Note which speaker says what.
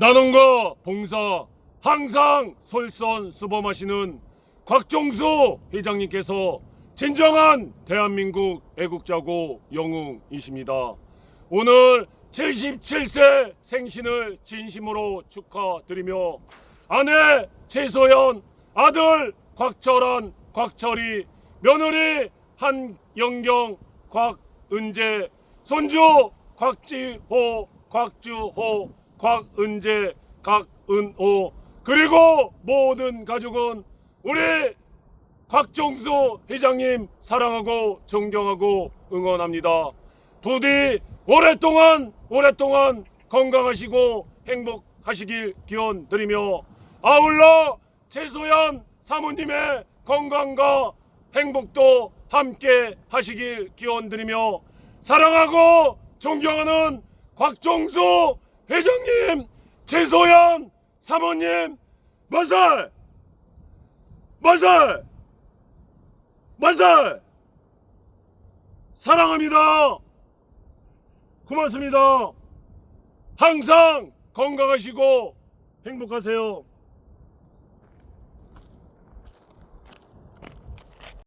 Speaker 1: 나눔과 봉사 항상 솔선수범하시는 곽종수 회장님께서 진정한 대한민국 애국자고 영웅이십니다. 오늘 77세 생신을 진심으로 축하드리며 아내 최소연, 아들 곽철한, 곽철이, 며느리 한영경, 곽은재, 손주 곽지호, 곽주호, 곽은재, 곽은호 그리고 모든 가족은 우리 곽종수 회장님 사랑하고 존경하고 응원합니다. 부디 오랫동안 오랫동안 건강하시고 행복하시길 기원 드리며 아울러 최소연 사모님의 건강과 행복도 함께 하시길 기원 드리며 사랑하고 존경하는 곽종수 회장님 최소연 사모님 만살 만살 만살 사랑합니다. 고맙습니다. 항상 건강하시고 행복하세요.